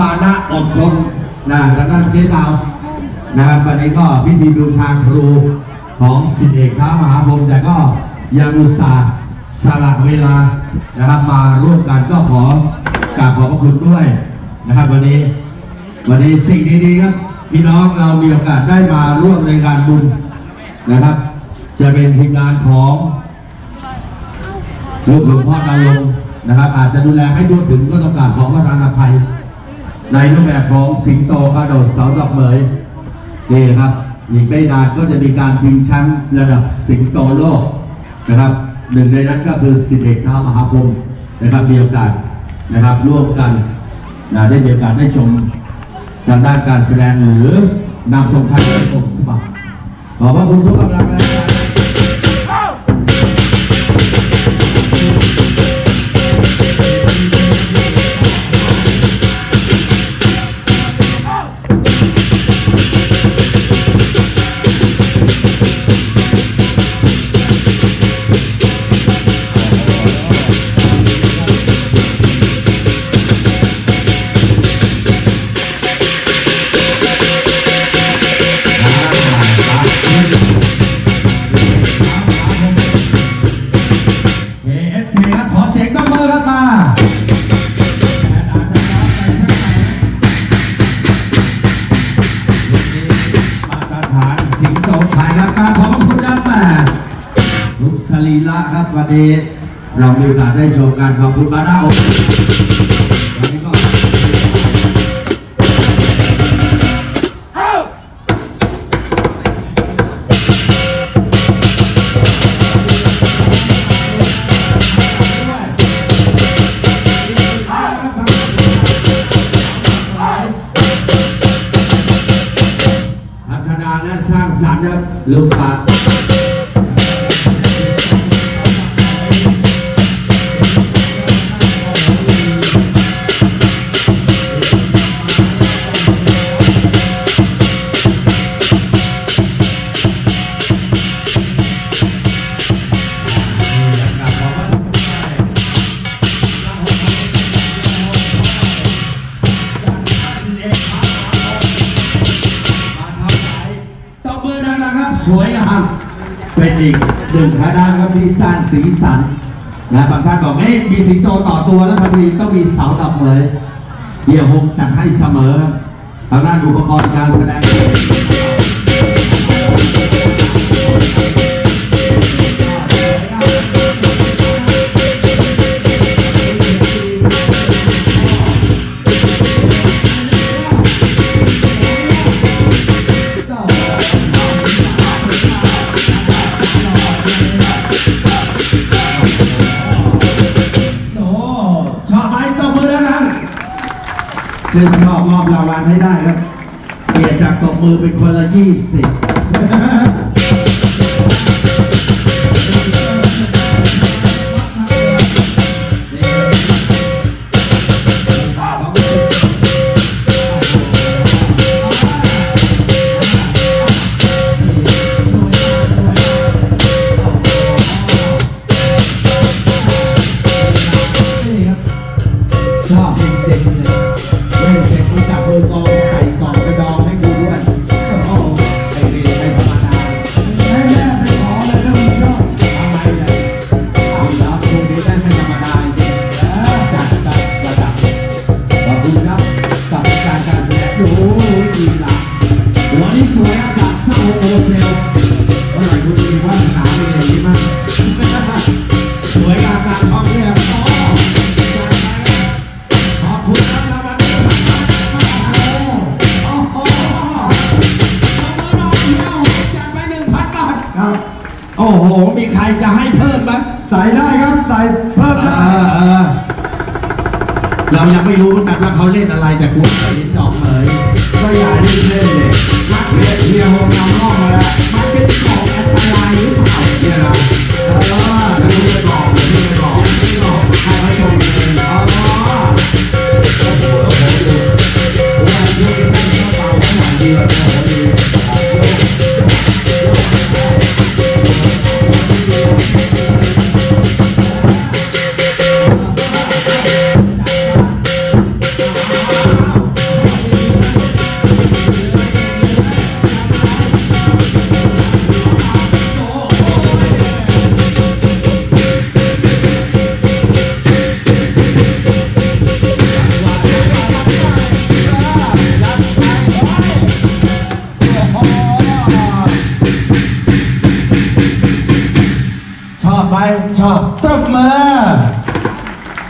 มานของมานะอดทนนะทางด้านเจ๊ดาวนะครับวันนี้ก็พิธีบูชาครูของสิทธิเอกพระมหาพรมแต่ก็ยังอุตส่าห์สละเวลานะครับ มาร่วมกันก็ขอกราบขอบพระคุณด้วยนะครับ วันนี้ วันนี้สิ่งดีๆครับพี่น้องเรามีโอกาสได้มาร่วมในงานบุญนะครับ จะเป็นทีมงานของลูกหลวงพ่อดาลงนะครับ อาจจะดูแลไม่ทั่วถึงก็ต้องกราบขอพระราณอภัย ในรูปแบบของสิงโตกระโดดเสาดอกเหมยนี่ครับอีกไม่นานก็จะมีการชิงแชมป์ระดับสิงโตโลกนะครับหนึ่งในนั้นก็คือสิเอกท้ามหาพรมนะครับมีโอกาสนะครับร่วมกันนะได้มีโอกาสได้ชมทางด้านการแสดงหรือนำตรงไทยไปชมสมัครขอบพระคุณทุกกำลังแรงใจ โอกาสได้ชมการขอบคุณมาด้าโอวันนี้ก็พัฒนาและสร้างสรรค์ครับลูกค้า คณะครับที่สร้างสีสันนะบางท่านบอกเอ๊ะมีสิงโตต่อตัวแล้วพอดีต้องมีเสาดอกเลยเฮียฮงจัดให้เสมอทางด้านอุปกรณ์การแสดง ซึ่งมอบมอบรางวัลให้ได้ครับ เปลี่ยนจากตบมือเป็นคนละยี่สิบ มีใครจะให้เพิ่มไหมใส่ได้ครับ ใส่เพิ่มเอได้อเออเรายังไม่รู้เหมือนกันว่าเขาเล่นอะไรแต่คุณเคยเห็นดอกเหมยก็อย่ารีบเล่นเลยมัดเรียเฮียโฮมนำห้องมาแล้วมันเป็นของอันตรายหรือเปล่าเนี่ยนะ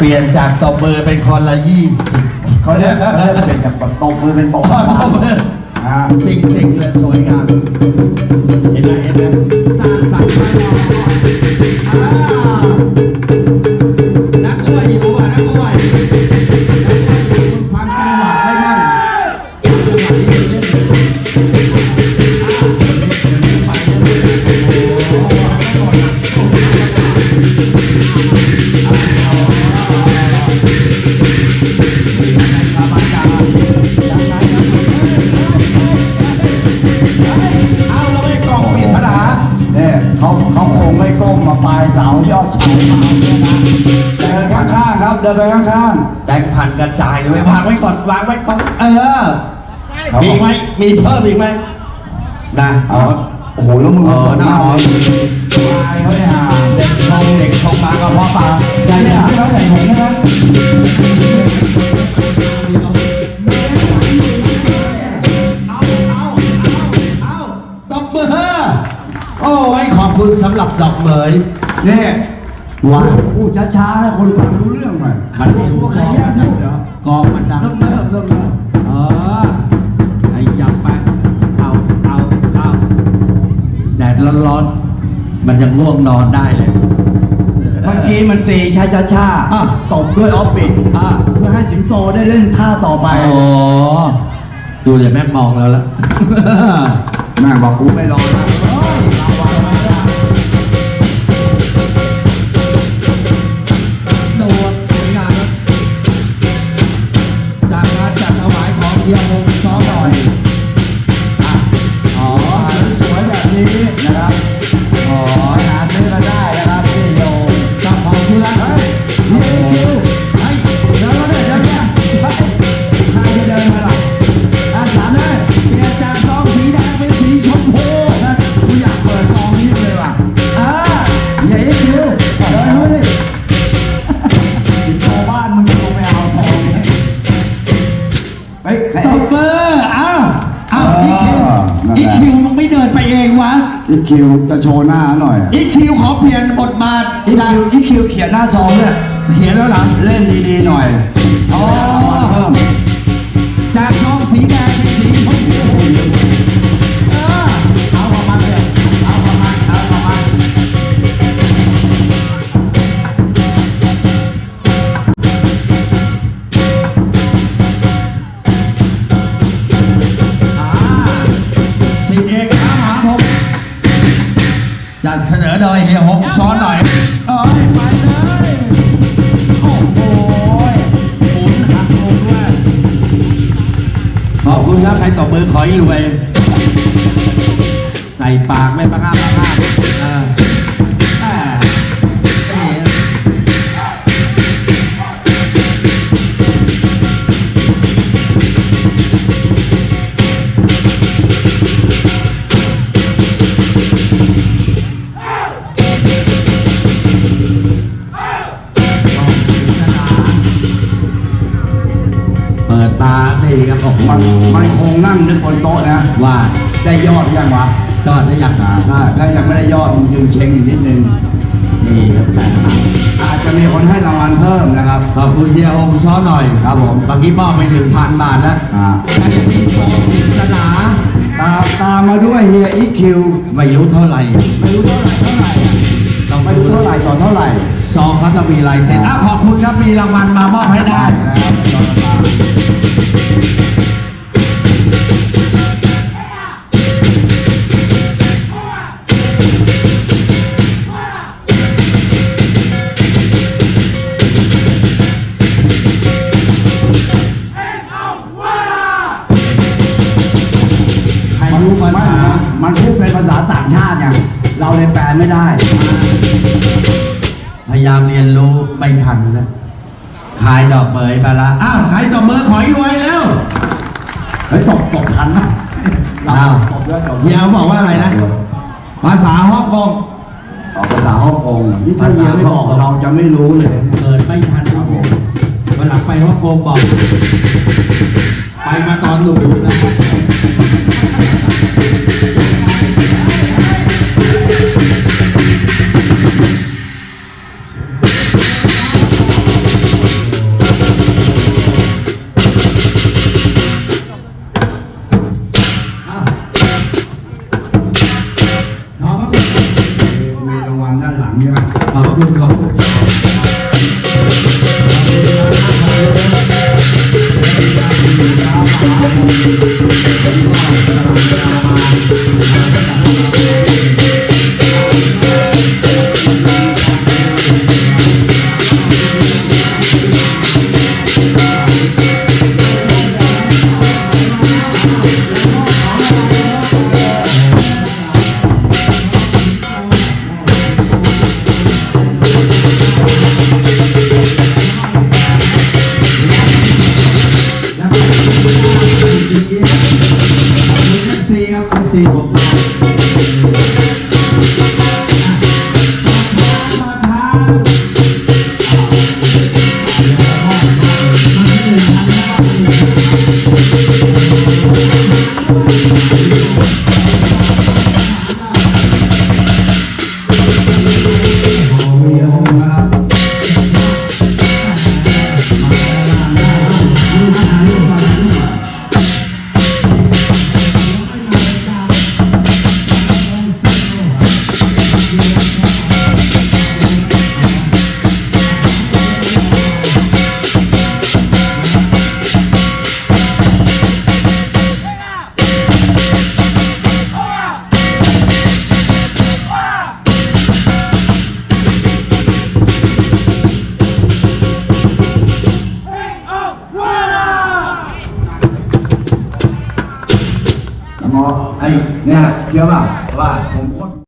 เปลี่ยนจากตบมือเป็นคนละยี่สิบเขาเรียกเขาเรียกเป็นกับตบมือเป็นตบตบมืออ่าจริงๆเลยสวยงามเห็นไหมเห็นไหมสร้างสรรค์ เนี่ยเขาเขาคงไม่ก้มมาปลายเสายอดเสามาเนี่ยนะเดินข้างๆครับเดินไปข้างแบงค์พันกระจายเลยวางไว้ก่อนวางไว้ก่อนเออๆมีไหมมีเพิ่มอีกไหมนะเอาโอ้โหแล้วมึงเออเปิดหน่าน้าเอาตายเขาเนี่ยเด็กชงเด็กชงมาก็เพราะปลาใจเนี่ยเขาใส่ถุงใช่ไหม เหมยเนี่ยว่าพูดช้าๆให้คนฟังรู้เรื่องหน่อยมันไม่รู้กองมันดังกองมันดังเริ่มเริ่มเริ่มเริ่มเออไอ้ยับไปเอาเอาเอาแดดร้อนๆมันยังง่วงนอนได้เลยเมื่อกี้มันตีช้าช้าๆอะตบด้วยออฟปิดอะเพื่อให้สิงโตได้เล่นท่าต่อไปโอ้ดูเดี๋ยวแม่มองแล้วละแม่งบอกกูไม่รอนะเายขอ ฮ้ยใครตบมืออ้าวอ้าวอีคิวอ่านั่นแหละอีคิวมึงไม่เดินไปเองวะอีคิวจะโชว์หน้าหน่อยอีคิวขอเปลี่ยนบทบาทอีจากคิวอีคิวเขียนหน้าซองเนี่ยเขียนแล้วเหรอเล่นดีๆหน่อยอ๋อเพิ่มจากซองสีแดง เสนอโดยเฮียหกซ้อนหน่อยเอ้ยไปเลยโอ้โหหมุนหักลงด้วยขอบคุณครับใครตบมือขอให้รวย ใส่ปากไม่ประงาประงา เปิดตานี่ครับโอ้โหมันมันคงนั่งนึกบนโต๊ะนะ ว่าได้ยอดยังวะก็ได้อยากหาถ้าถ้ายังไม่ได้ยอดมึงยืนเช็งอีกนิดนึงนี่ครับแต่ละอาจจะมีคนให้รางวัลเพิ่มนะครับขอบคุณเฮียหงซ้อนหน่อยครับผมบางทีมอบไปถึงพันบาทนะอ่าแต่จะมีซองปริศนาตามตามมาด้วยเฮียอีคิวไม่รู้เท่าไหร่ไม่รู้เท่าไหร่เท่าไหร่อะเท่าไหร่สอนเท่าไหร่ซองเขาจะมีลายเซ็นอะขอบคุณครับมีรางวัลมามอบให้ได้นะครับตอนมา ใครรู้ภาษา มันพูดเป็นภาษาต่างชาติไงเราเลยแปลไม่ได้ พยายามเรียนรู้ไม่ทันนะ ขายดอกเบยไปละอ้าวขายดอกเบยขอยรวยแล้วเฮ้ยตกตกทันไหมเราอ้าวตกด้วยตกเฮียบอกว่าอะไรนะ ภาษาฮ่องกงออกภาษาฮ่องกงนี่ถ้าเฮียไม่บอกเราจะไม่รู้เลย เกิดไม่ทันครับผมวันหลังไปฮ่องกงบอก ไปมาตอนหนุ่มนะข